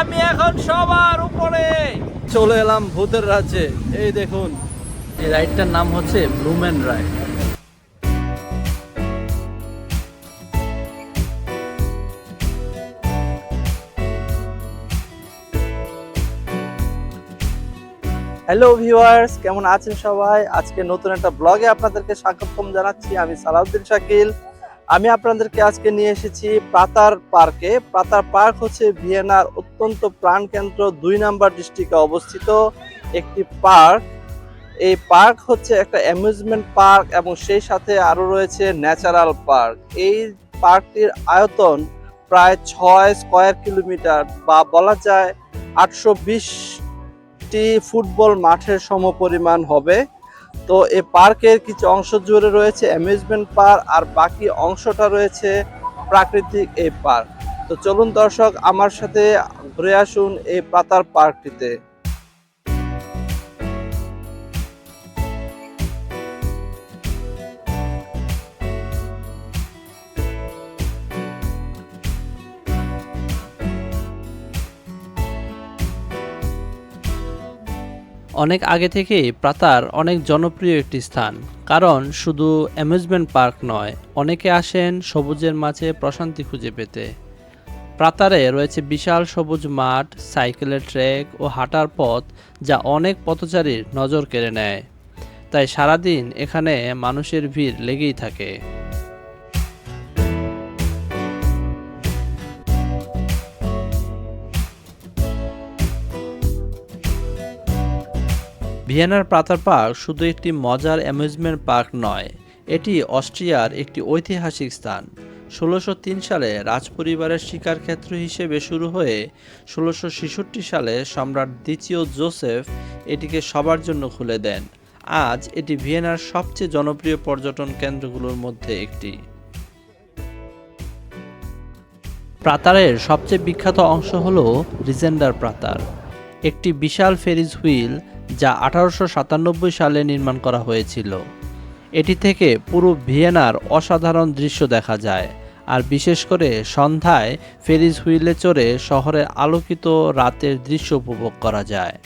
আমি এখন সবার উপরে। চলে এলাম ভূতের রাজ্যে। এই দেখুন এই রাইডটার নাম হচ্ছে ব্লুমেন রাইড। হ্যালো ভিউয়ার্স কেমন আছেন সবাই? আজকে নতুন একটা ব্লগে আপনাদেরকে স্বাগতম জানাচ্ছি। আমি সালাউদ্দিন শাকিল। আমি আপনাদেরকে আজকে নিয়ে এসেছি পাতার পার্কে পাতার পার্ক হচ্ছে ভিয়েনার অত্যন্ত প্রাণকেন্দ্র দুই নাম্বার ডিস্ট্রিক্টে অবস্থিত একটি পার্ক। এই পার্ক হচ্ছে একটা অ্যামিউজমেন্ট পার্ক এবং সেই সাথে আরও রয়েছে ন্যাচারাল পার্ক। এই পার্কটির আয়তন প্রায় ছয় স্কোয়ার কিলোমিটার বা বলা যায় আটশো বিশটি ফুটবল মাঠের সমপরিমাণ হবে। তো এই পার্কের কিছু অংশ জুড়ে রয়েছে অ্যামিউজমেন্ট পার্ক আর বাকি অংশটা রয়েছে প্রাকৃতিক এই পার্ক। তো চলুন দর্শক, আমার সাথে ঘুরে আসুন এই পাতার পার্কটিতে। অনেক আগে থেকেই প্রাতার অনেক জনপ্রিয় একটি স্থান। কারণ শুধু অ্যামিউজমেন্ট পার্ক নয়, অনেকে আসেন সবুজের মাঝে প্রশান্তি খুঁজে পেতে। প্রাতারে রয়েছে বিশাল সবুজ মাঠ, সাইকেলের ট্র্যাক ও হাঁটার পথ যা অনেক পথচারীর নজর কেড়ে নেয়। তাই সারাদিন এখানে মানুষের ভিড় লেগেই থাকে। ভিয়েনার প্রাতার পার্ক শুধু একটি মজার অ্যামিউজমেন্ট পার্ক নয়, এটি অস্ট্রিয়ার একটি ঐতিহাসিক স্থান। ষোলোশো সালে রাজপরিবারের শিকার ক্ষেত্র হিসেবে শুরু হয়ে ষোলোশো সালে সম্রাট দ্বিতীয় জোসেফ এটিকে সবার জন্য খুলে দেন। আজ এটি ভিয়েনার সবচেয়ে জনপ্রিয় পর্যটন কেন্দ্রগুলোর মধ্যে একটি। প্রাতারের সবচেয়ে বিখ্যাত অংশ হল রিজেন্ডার প্রাতার। একটি বিশাল ফেরিজ হুইল যা আঠারোশো সাতানব্বই সালে নির্মাণ করা হয়েছিল। এটি থেকে পুরো ভিয়েনার অসাধারণ দৃশ্য দেখা যায়, আর বিশেষ করে সন্ধ্যায় ফেরিস হুইলে চড়ে শহরের আলোকিত রাতের দৃশ্য উপভোগ করা যায়।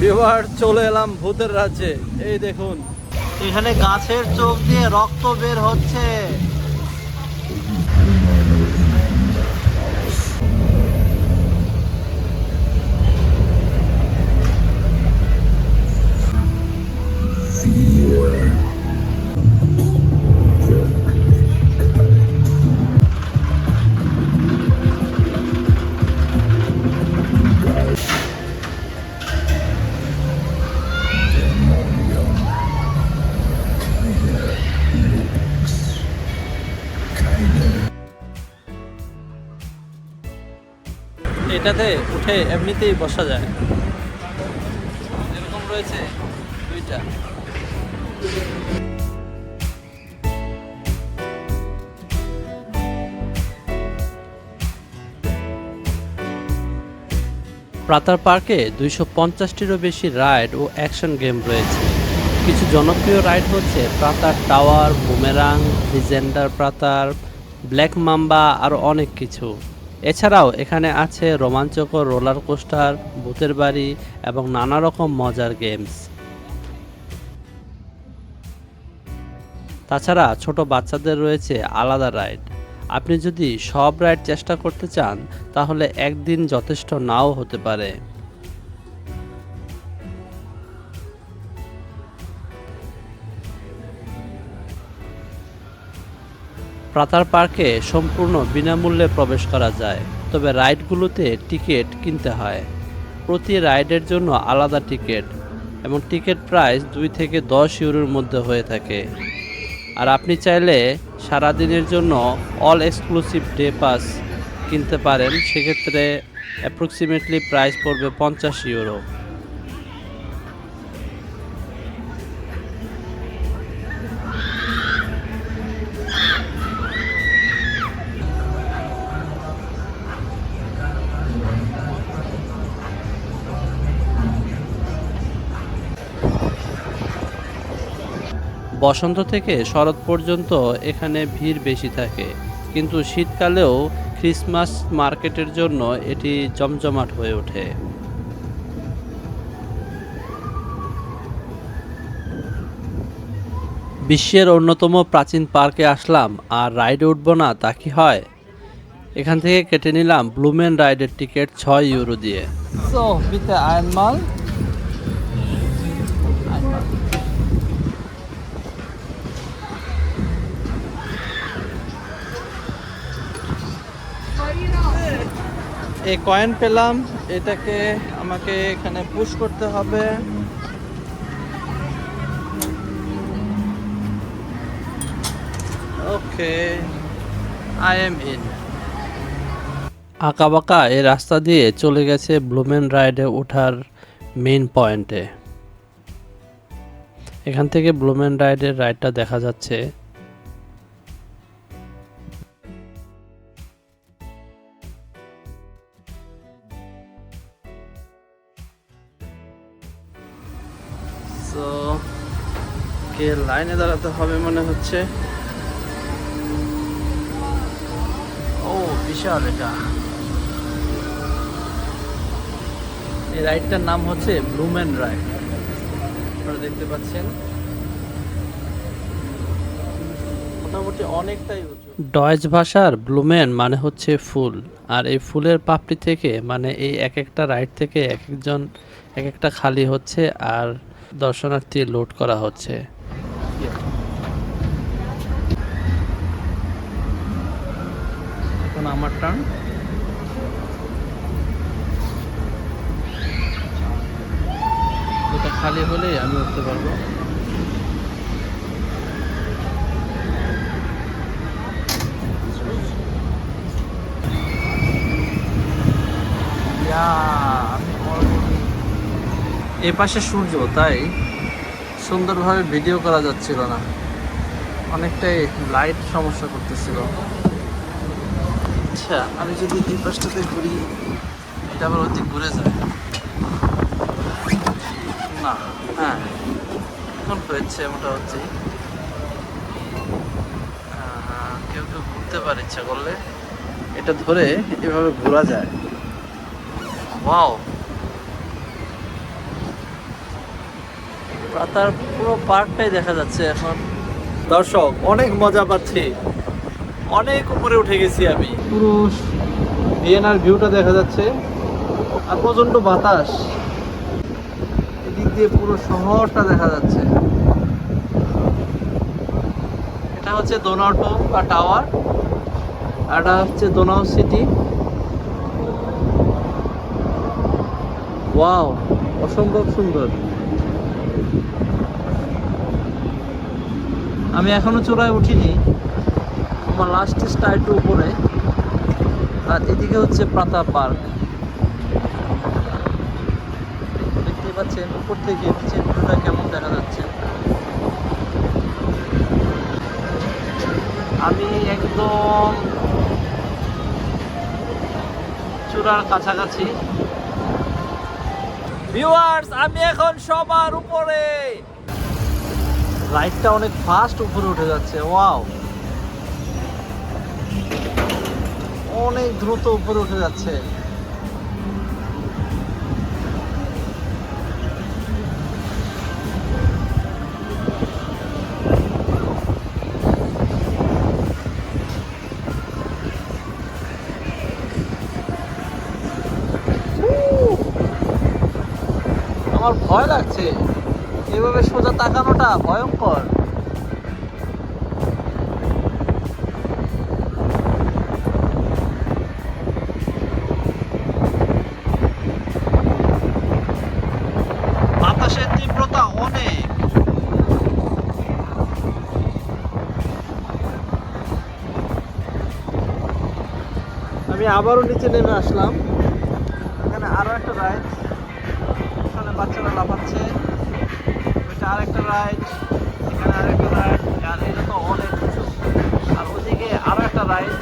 বিবার চলে এলাম ভূতের রাজ্যে। এই দেখুন এখানে গাছের চোখ দিয়ে রক্ত বের হচ্ছে। এটাতে উঠে এমনিতেই বসা যায়। এরকম রয়েছে দুইটা। প্রাতার পার্কে দুইশো পঞ্চাশটিরও বেশি রাইড ও অ্যাকশন গেম রয়েছে। কিছু জনপ্রিয় রাইড হচ্ছে প্রাতার টাওয়ার, বুমেরাং লিজেন্ডার প্রাতার, ব্ল্যাক মাম্বা, আরও অনেক কিছু। এছাড়াও এখানে আছে রোমাঞ্চকর রোলার কোস্টার, ভূতের বাড়ি এবং নানা রকম মজার গেমস। তাছাড়া ছোট বাচ্চাদের রয়েছে আলাদা রাইড। আপনি যদি সব রাইড চেষ্টা করতে চান, তাহলে একদিন যথেষ্ট নাও হতে পারে। প্রাতার পার্কে সম্পূর্ণ বিনামূল্যে প্রবেশ করা যায়, তবে রাইডগুলোতে টিকিট কিনতে হয়। প্রতি রাইডের জন্য আলাদা টিকিট, এবং টিকিট প্রাইস দুই থেকে দশ ইউরোর মধ্যে হয়ে থাকে। আর আপনি চাইলে সারাদিনের জন্য অল এক্সক্লুসিভ ডে পাস কিনতে পারেন, সেক্ষেত্রে অ্যাপ্রক্সিমেটলি প্রাইস পড়বে পঞ্চাশ ইউরো। বসন্ত থেকে শরৎ পর্যন্ত এখানে ভিড় বেশি থাকে। কিন্তু শীতকালেও ক্রিসমাস মার্কেটের জন্য এটি জমজমাট হয়ে ওঠে। বিশ্বের অন্যতম প্রাচীন পার্কে আসলাম আর রাইডে উঠব না, তা কি হয়? এখান থেকে কেটে নিলাম ব্লুমেন রাইডের টিকিট ছয় ইউরো দিয়ে। এই কয়েন পেলাম, এটাকে আমাকে এখানে পুশ করতে হবে। ওকে আই এম ইন আঁকাবাঁকা এই রাস্তা দিয়ে চলে গেছে ব্লুমেন রাইডে ওঠার মেইন পয়েন্টে এখান থেকে ব্লুমেন রাইডের রাইডটা দেখা যাচ্ছে। সো কে লাইনে দাঁড়াতে হবে মনে হচ্ছে? ও, বিশাল এটা। এই রাইডটার নাম হচ্ছে ব্লুমেন রাইড। আপনারা দেখতে পাচ্ছেন। মোটামুটি অনেকটাই ডয়েজ ভাষার ব্লুমেন মানে হচ্ছে ফুল। আর এই ফুলের পাপড়ি থেকে মানে এই এক একটা রাইড থেকে এক একজন এক একটা খালি হচ্ছে। আর দর্শনার্থী লোড করা হচ্ছে। আমার এটা খালি হলেই আমি উঠতে পারব। এ পাশে সূর্য তাই সুন্দরভাবে ভিডিও করা যাচ্ছিল না। অনেকটাই লাইট সমস্যা করতেছিল। আচ্ছা আমি যদি এই পাশটাতে ঘুরি এটা আবার ওদিক ঘুরে যায়। না হ্যাঁ এখন হয়েছে আহ, কেউ কেউ ঘুরতে পারে ইচ্ছা করলে। এটা ধরে এভাবে ঘোরা যায়। ওয়াও তার পুরো পার্কটাই দেখা যাচ্ছে এখন। দর্শক অনেক মজা পাচ্ছি। অনেক উপরে উঠে গেছি আমি। পুরো ভিয়েনার ভিউটা দেখা যাচ্ছে। আর প্রচণ্ড বাতাস। এদিক দিয়ে পুরো শহরটা দেখা যাচ্ছে। এটা হচ্ছে দোনাউটো বা টাওয়ার। আর এটা হচ্ছে দোনাউ সিটি। ওয়াও অসম্ভব সুন্দর। আমি এখনও চূড়ায় উঠিনি। আমার লাস্ট স্টার একটু উপরে। আর এদিকে হচ্ছে প্রাতা পার্ক। দেখতে পাচ্ছেন, উপর থেকে নিচের ভিউটা কেমন দেখা যাচ্ছে। আমি একদম চূড়ার কাছাকাছি। ভিউয়ার্স আমি এখন সবার উপরে। লাইটটা অনেক ফাস্ট উপরে উঠে যাচ্ছে ওয়াও অনেক দ্রুত উপরে উঠে যাচ্ছে। আমার ভয় লাগছে। এভাবে সোজা তাকানোটা ভয়ঙ্কর। বাতাসের তীব্রতা অনেক। আমি আবারও নিচে নেমে আসলাম। এখানে আরও একটা রাইড। ওখানে বাচ্চারা লাফাচ্ছে। আরেকটা রাইড এখানে আরেকটা রাইড আর এটা তো অনেক উঁচু। আর ওদিকে আরও একটা রাইড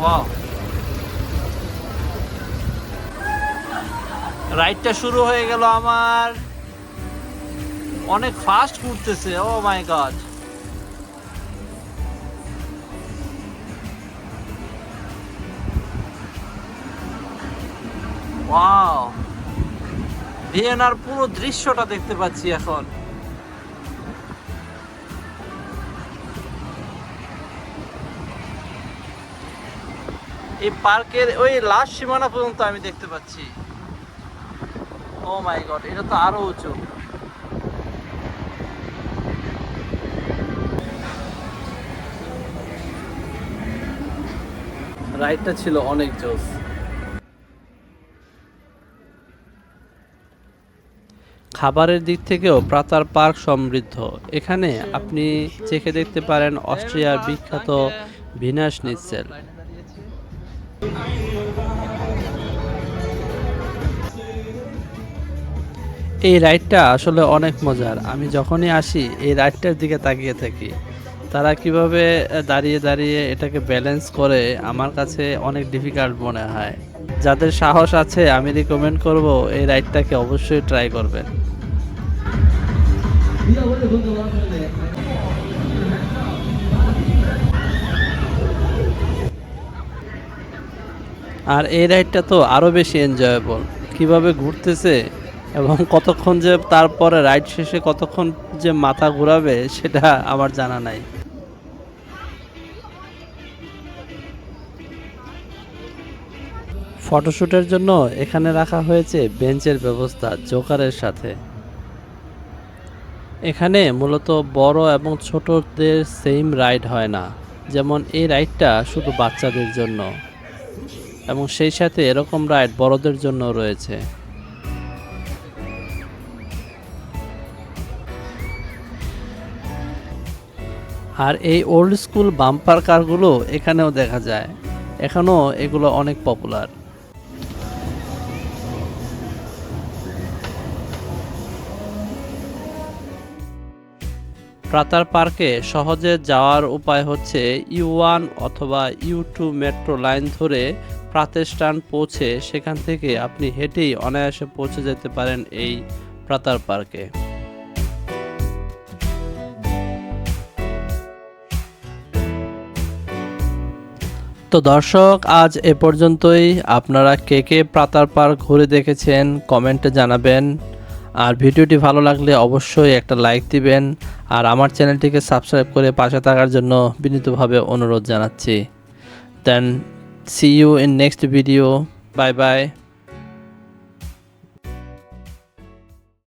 ওয়াও রাইডটা শুরু হয়ে গেল আমার। অনেক ফাস্ট ঘুরতেছে ও মাই গড ওয়াও ভিয়েনার পুরো দৃশ্যটা দেখতে পাচ্ছি এখন। এই পার্কের ওই লাস্ট সীমানা পর্যন্ত আমি দেখতে পাচ্ছি। ও মাই গড এটা তো আরও উঁচু। রাইডটা ছিল অনেক জোস। খাবারের দিক থেকেও প্রাতার পার্ক সমৃদ্ধ। এখানে আপনি চেখে দেখতে পারেন অস্ট্রিয়ার বিখ্যাত ভিনাস নিচ্ছেল। এই রাইডটা আসলে অনেক মজার। আমি যখনই আসি, এই রাইডটার দিকে তাকিয়ে থাকি। তারা কীভাবে দাঁড়িয়ে দাঁড়িয়ে এটাকে ব্যালেন্স করে, আমার কাছে অনেক ডিফিকাল্ট মনে হয়। যাদের সাহস আছে, আমি রিকমেন্ড করব, এই রাইডটাকে অবশ্যই ট্রাই করবেন। আর এই রাইডটা তো আরও বেশি এনজয়েবল কীভাবে ঘুরতেছে এবং কতক্ষণ যে তারপরে রাইড শেষে কতক্ষণ যে মাথা ঘোরাবে, সেটা আমার জানা নাই। ফটোশ্যুটের জন্য এখানে রাখা হয়েছে বেঞ্চের ব্যবস্থা জোকারের সাথে। এখানে মূলত বড় এবং ছোটদের সেম রাইড হয় না, যেমন এই রাইডটা শুধু বাচ্চাদের জন্য। এবং সেই সাথে এরকম রাইড বড়দের জন্য রয়েছে। আর এই ওল্ড স্কুল বাম্পার কারগুলো এখানেও দেখা যায়। এখনও এগুলো অনেক পপুলার। প্রাতার পার্কে সহজে যাওয়ার উপায় হচ্ছে ইউ ওয়ান অথবা ইউ টু মেট্রো লাইন ধরে প্রাতের স্টান পৌঁছে সেখান থেকে আপনি হেঁটেই অনায়াসে পৌঁছে যেতে পারেন এই প্রাতার পার্কে। তো দর্শক, আজ এ পর্যন্তই। আপনারা কে কে প্রাতার পার্ক ঘুরে দেখেছেন কমেন্টে জানাবেন। আর ভিডিওটি ভালো লাগলে অবশ্যই একটা লাইক দিবেন আর আমার চ্যানেলটিকে সাবস্ক্রাইব করে পাশে থাকার জন্য বিনীতভাবে অনুরোধ জানাচ্ছি। Then see you in next video bye bye